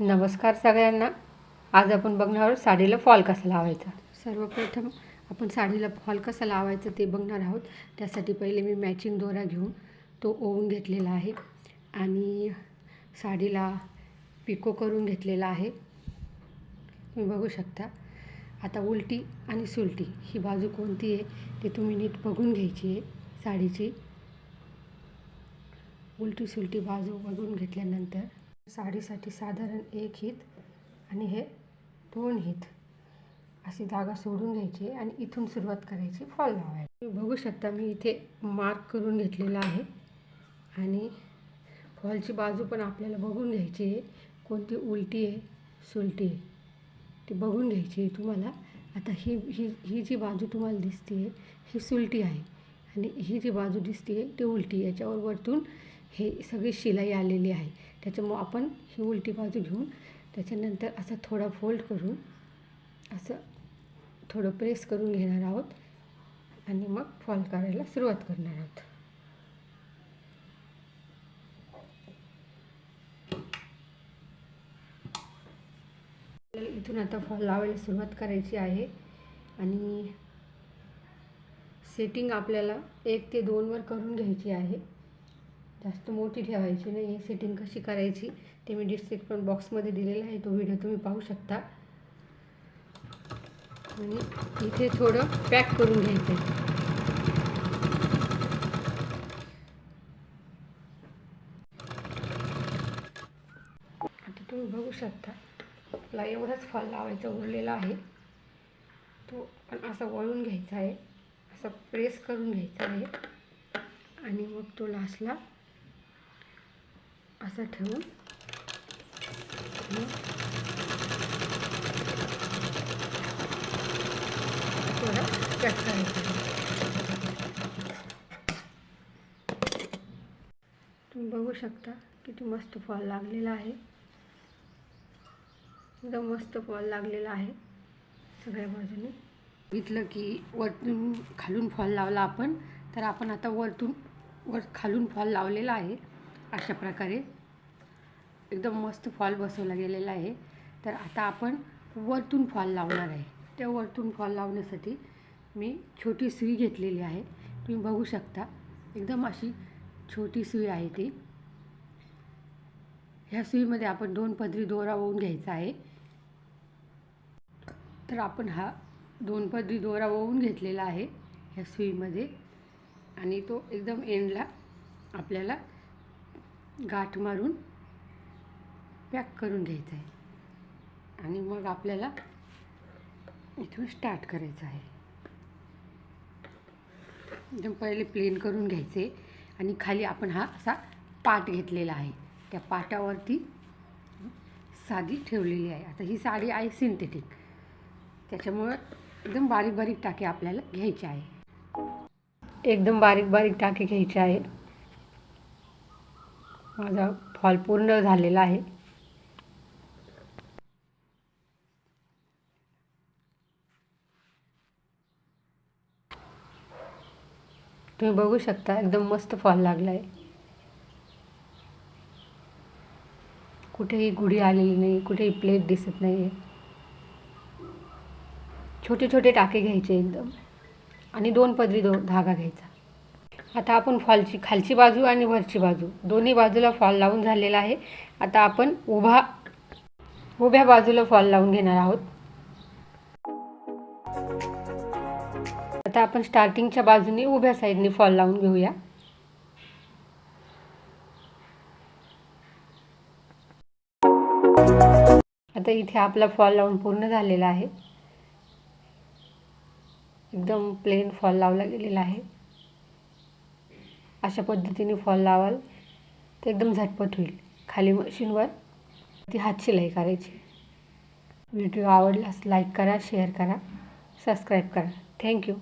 नमस्कार सगळ्यांना. आज आपण बघणार आहोत साडीला फॉल कसा लावायचा. सर्वप्रथम आपण साडीला फॉल कसा लावायचा ते बघणार आहोत. त्यासाठी पहिले मी मॅचिंग दोरा घेऊन तो ओवून घेतलेला आहे आणि साडीला पिको करून घेतलेला आहे. तुम्ही बघू शकता. आता उलटी आणि सुलटी ही बाजू कोणती आहे ते तुम्ही नीट बघून घ्यायची आहे साडीची. उलटी सुलटी बाजू बघून घेतल्यानंतर साडीसाठी साधारण एक हित आणि हे दोन हित. अशी जागा सोडून घ्यायची आणि इथून सुरुवात करायची फॉल लावायला. तुम्ही बघू शकता मी इथे मार्क करून घेतलेला आहे. आणि फॉलची बाजू पण आपल्याला बघून घ्यायची आहे. कोणती उलटी आहे सुलटी आहे ती बघून घ्यायची आहे तुम्हाला. आता ही ही ही जी बाजू तुम्हाला दिसते आहे ही सुलटी आहे. आणि ही जी बाजू दिसते आहे ती उलटी याच्यावर वरतून हे सगळी शिलाई आलेली आहे. त्याच्यामुळं आपण ही उलटी बाजू घेऊन त्याच्यानंतर असं थोडा फोल्ड करून असं थोडं प्रेस करून घेणार आहोत आणि मग फॉल करायला सुरुवात करणार आहोत. आपल्याला इथून आता फॉल लावायला सुरुवात करायची आहे आणि सेटिंग आपल्याला एक ते दोनवर करून घ्यायची आहे. जास्त मोठी ठेवायची नाही आहे सेटिंग कशी करायची ते मी डिस्क्रिप्शन बॉक्समध्ये दिलेलं आहे तो व्हिडिओ तुम्ही पाहू शकता. आणि इथे थोडं पॅक करून घ्यायचं आहे आता तुम्ही बघू शकता आपला एवढाच फॉल लावायचा उरलेला आहे. तो पण असा वळून घ्यायचा आहे असा प्रेस करून घ्यायचा आहे. आणि मग तो लास्टला असा ठेवून थोडा कट करायचा तुम्ही बघू शकता किती मस्त फॉल लागलेला आहे. एकदम मस्त फॉल लागलेला आहे सगळ्या बाजूने. बघितलं की वरतून खालून फॉल लावला आपण. तर आपण आता वरतून वर खालून फॉल लावलेला आहे. अशा प्रकारे एकदम मस्त फॉल बसवला गेलेला आहे. तर आता आपण वरतून फॉल लावणार आहे. त्या वरतून फॉल लावण्यासाठी मी छोटी सुई घेतलेली आहे. तुम्ही बघू शकता एकदम अशी छोटी सुई आहे ती. ह्या सुईमध्ये आपण दोन पदरी दोरा ओवून घ्यायचा आहे. तर आपण हा दोन पदरी दोरा ओवून घेतलेला आहे ह्या सुईमध्ये. आणि तो एकदम एंडला आपल्याला गाठ मारून पॅक करून घ्यायचं आहे. आणि मग आपल्याला इथून स्टार्ट करायचं आहे. एकदम पहिले प्लेन करून घ्यायचे आणि खाली आपण हा असा पाट घेतलेला आहे. त्या पाटावरती साधी ठेवलेली आहे. आता ही साडी आहे सिंथेटिक त्याच्यामुळं एकदम बारीक बारीक टाके आपल्याला घ्यायचे आहे. एकदम बारीक बारीक टाके घ्यायचे आहे माझा फॉल पूर्ण झालेला आहे. तुम्ही बघू शकता एकदम मस्त फॉल लागला आहे कुठेही गुढी आलेली नाही कुठेही प्लेट दिसत नाही आहे छोटे छोटे टाके घ्यायचे एकदम. आणि दोन पदरी दो धागा घ्यायचा. आता आपण फॉलची खालची बाजू आणि वरची बाजू दोन्ही बाजूला फॉल लावून झालेला आहे. आता आपण उभा उभ्या बाजूला फॉल लावून घेणार आहोत. आता आपण स्टार्टिंगच्या बाजूने उभ्या साईडने फॉल लावून घेऊया. आता इथे आपला फॉल लावून पूर्ण झालेला आहे. एकदम प्लेन फॉल लावला गेलेला आहे. अशा पद्धतीने फॉल लावाल. तर एकदम झटपट होईल. खाली मशीनवर ती हात शिलाई करायची. व्हिडिओ आवडल्यास लाईक करा शेअर करा सबस्क्राईब करा. थँक्यू.